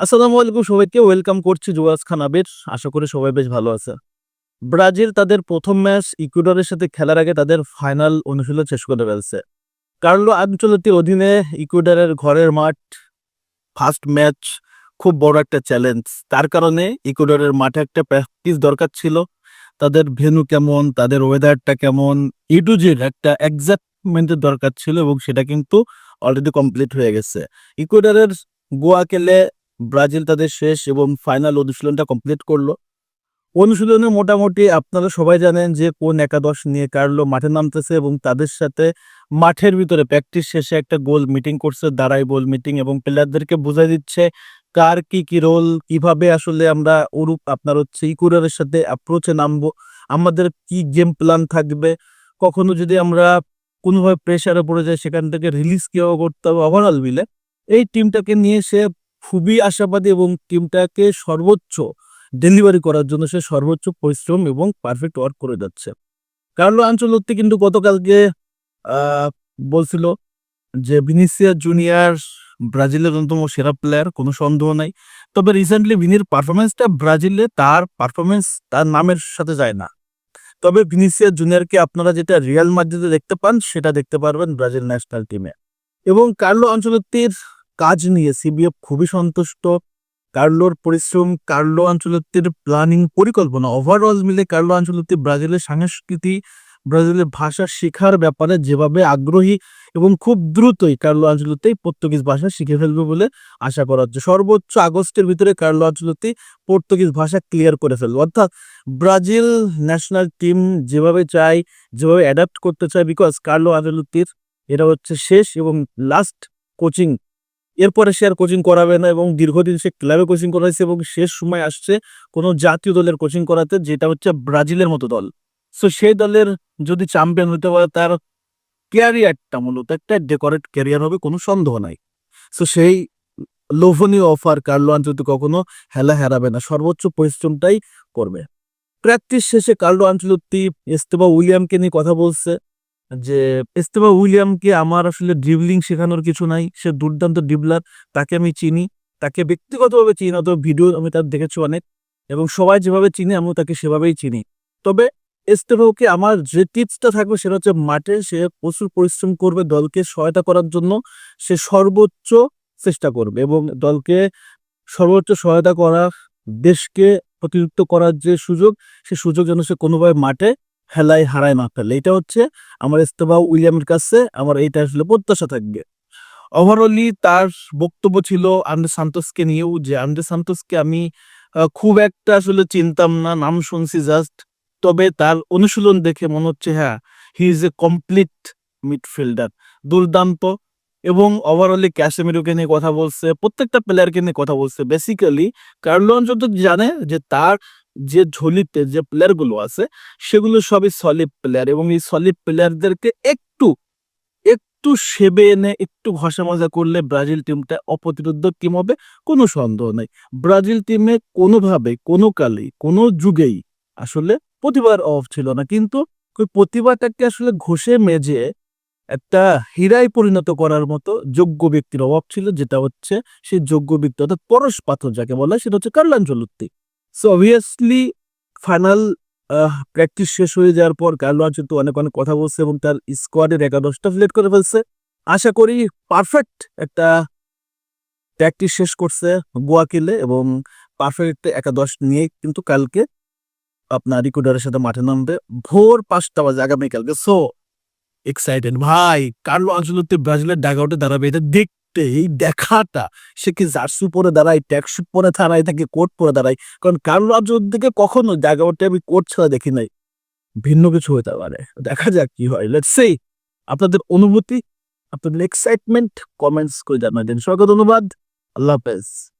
আসসালামু আলাইকুম সবাইকে, ওয়েলকাম করছি জুয়াজ খান আবির। আশা করি সবাই বেশ ভালো আছে। ব্রাজিল তাদের প্রথম ম্যাচ ইকুয়েডরের সাথে খেলার আগে তাদের ফাইনাল অনুশীলন শেষ করে ফেলছে। কার্লো আঞ্চলতির অধীনে ইকুয়েডরের ঘরের মাঠ ফার্স্ট ম্যাচ খুব বড় একটা চ্যালেঞ্জ। তার কারণে ইকুয়েডরের মাঠে একটা প্র্যাকটিস দরকার ছিল। তাদের ভেনু কেমন, তাদের ওয়েদারটা কেমন ইটুজির একটা এক্সাক্টমেন্টের দরকার ছিল এবং সেটা কিন্তু অলরেডি কমপ্লিট হয়ে গেছে। ইকুয়েডরের গোয়া কেলে ব্রাজিল তাদের শেষ এবং ফাইনাল অনুশীলনটা কমপ্লিট করল। অনুশীলনে মোটামুটি আপনারা সবাই জানেন যে কোন একাদশ নিয়ে কার্লো মাঠে নামতেছে এবং তাদের সাথে মাঠের ভিতরে প্র্যাকটিস শেষে একটা গোল মিটিং করছে দাঁড়াই গোল মিটিং এবং প্লেয়ারদেরকে বোঝাই দিচ্ছে কার কি কি রোল কীভাবে আসলে আমরা ওরূপ আপনার হচ্ছে ইকুরের সাথে অ্যাপ্রোচে নামবো, আমাদের কি গেম প্ল্যান থাকবে, কখনো যদি আমরা কোনোভাবে প্রেশারে পড়ে যায় সেখান থেকে রিলিজ কীভাবে করতে হবে ওভারঅল মিলে, এই টিমটাকে নিয়ে সে খুবই আশাবাদী এবং টিমটাকে সর্বোচ্চ ডেলিভারি করার জন্য সে সর্বোচ্চ পরিশ্রম এবং পারফেক্ট ওয়ার্ক করে যাচ্ছে। কার্লো আঞ্চলত্তি কিন্তু গতকালকে বলছিল যে ভিনিসিয়া জুনিয়র ব্রাজিলের অন্যতম সেরা প্লেয়ার কোনো সন্দেহ নাই। তবে রিসেন্টলি ভিনির পারফরমেন্সটা ব্রাজিলে তার পারফরমেন্স তার নামের সাথে যায় না। তবে ভিনিসিয়া জুনিয়রকে আপনারা যেটা রিয়াল মাদ্রিদে দেখতে পান, সেটা দেখতে পারবেন ব্রাজিল ন্যাশনাল টিমে এবং কার্লো আঞ্চলত্তির কাজ নিয়ে সিবিএফ খুবই সন্তুষ্ট। কার্লোর পরিশ্রম, কার্লো আঞ্চলত্তির প্ল্যানিং পরিকল্পনা ওভারঅল মিলে কার্লো আঞ্চলত্তি ব্রাজিলের সংস্কৃতি, ব্রাজিলের ভাষা শেখার ব্যাপারে যেভাবে আগ্রহী এবং খুব দ্রুতই কার্লো আঞ্চলত্তি পর্তুগিজ ভাষা শিখে ফেলবে বলে আশা করা হচ্ছে। সর্বোচ্চ আগস্টের ভিতরে কার্লো আঞ্চলত্তি পর্তুগিজ ভাষা ক্লিয়ার করে ফেলবে। অর্থাৎ ব্রাজিল ন্যাশনাল টিম যেভাবে চায়, যেভাবে অ্যাডাপ্ট করতে চায় বিকজ কার্লো আঞ্চলত্তির এটা হচ্ছে শেষ এবং লাস্ট কোচিং এরপরে সে আর কোচিং করাবে না এবং দীর্ঘদিন সে ক্লাবে কোচিং করাইছে এবং শেষ সময় আসছে কোনো জাতীয় দলের কোচিং করাতে, যেটা হচ্ছে ব্রাজিলের মতো দল। সো সেই দলের যদি চ্যাম্পিয়ন হতে পারে, তার ক্যারিয়ারটা মূলত একটা ডেকোরেট ক্যারিয়ার হবে, কোনো সন্দেহ নাই। সো সেই লোভনীয় অফার কার্লো আঞ্চলতি কখনো হেলা হারাবে না, সর্বোচ্চ পরিশ্রমটাই করবে। প্র্যাকটিস শেষে কার্লো আঞ্চলতি এস্তেবা উইলিয়ামকে নিয়ে কথা বলছে। যে এস্তেবা উইলিয়ামকে আমার আসলে ড্রিবলিং শেখানোর কিছু নাই। সে দুর্দান্ত ড্রিবলার তাকে আমি চিনি, তাকে ব্যক্তিগতভাবে চিনি অত ভিডিও আমি তার দেখেছি অনেক, এবং সবাই যেভাবে চিনি, আমিও তাকে সেভাবেই চিনি। তবে এস্তেভাওকে আমার যে টিপসটা থাকবে, সেটা হচ্ছে মাঠে সে প্রচুর পরিশ্রম করবে দলকে সহায়তা করার জন্য। সে সর্বোচ্চ চেষ্টা করবে এবং দলকে সর্বোচ্চ সহায়তা করা, দেশকে প্রতিনিধিত্ব করার যে সুযোগ, সে সুযোগ যেন সে কোনোভাবে মাঠে হেলায় হারায় না ফেলে। এটা হচ্ছে আমার ইস্তফা উইলিয়ামের কাছে আমার এইটা আসলে প্রত্যাশা থাকবে। ওভারঅলি তার বক্তব্য ছিল আন্ডে সান্তোসকে নিয়েও যে আন্ডে সান্তোসকে আমি খুব একটা আসলে চিনতাম না, নাম শুনছি জাস্ট তবে তার অনুশীলন দেখে মনে হচ্ছে হ্যাঁ he is a complete midfielder দুর্দান্ত। এবং ওভারঅলি ক্যাসেমিরোকে নিয়ে কথা বলছে, প্রত্যেকটা প্লেয়ারকে নিয়ে কথা বলছে। বেসিক্যালি কার্লো অঞ্চল জানে যে, তার যে ঝুলিতে যে প্লেয়ারগুলো আছে, সেগুলো সবই সলিড প্লেয়ার এবং এই সলিড প্লেয়ারদেরকে একটু একটু সেবে এনে, একটু ঘষা মজা করলে ব্রাজিল টিমটা অপ্রতিরোধ টিম হবে, কোনো সন্দেহ নেই। ব্রাজিল টিমে কোনোভাবে কোনো কালেই কোনো যুগেই আসলে প্রতিভার অভাব ছিল না। কিন্তু ওই প্রতিভাটাকে আসলে ঘষে মেজে একটা হীরায় পরিণত করার মতো যোগ্য ব্যক্তির অভাব ছিল, যেটা হচ্ছে সেই যোগ্য ব্যক্তি, অর্থাৎ পরশ পাথর যাকে বলা হয়, সেটা হচ্ছে Carlo Ancelotti so obviously final practice শেষ হয়ে যাওয়ার পর কার্লো আঞ্চলতি অনেক অনেক কথা বলছে এবং তার স্কোয়াডের একাদশটা ফ্লেট করে ফেলছে। আশা করি পারফেক্ট একটা প্র্যাকটিস শেষ করছে গোয়া কিলে এবং পারফেক্ট একাদশ নিয়ে কিন্তু কালকে আপনার রিকোডারের সাথে মাঠে নামবে। ভোর পাঁচটা বাজে আগামীকালকে। সো এক্সাইটেড ভাই কার্লো আঞ্চলতি ব্রাজিলের ডাগআউটে দাঁড়াবে। এটা দেখতে এই দেখাটা সে কি জার্সি পরে দাঁড়ায়, ট্যাক্সুট পরে দাঁড়ায় থাকে কোর্ট পরে দাঁড়ায়? কারণ কার্লো দিকে কখনো জায়গাটা আমি কোর্ট ছাড়া দেখি নাই। ভিন্ন কিছু হতে পারে। দেখা যাক কি হয়। লেটস সেই আপনাদের অনুভূতি, আপনাদের এক্সাইটমেন্ট কমেন্টস করে জানাবেন। স্বাগত, ধন্যবাদ। আল্লাহ হাফেজ।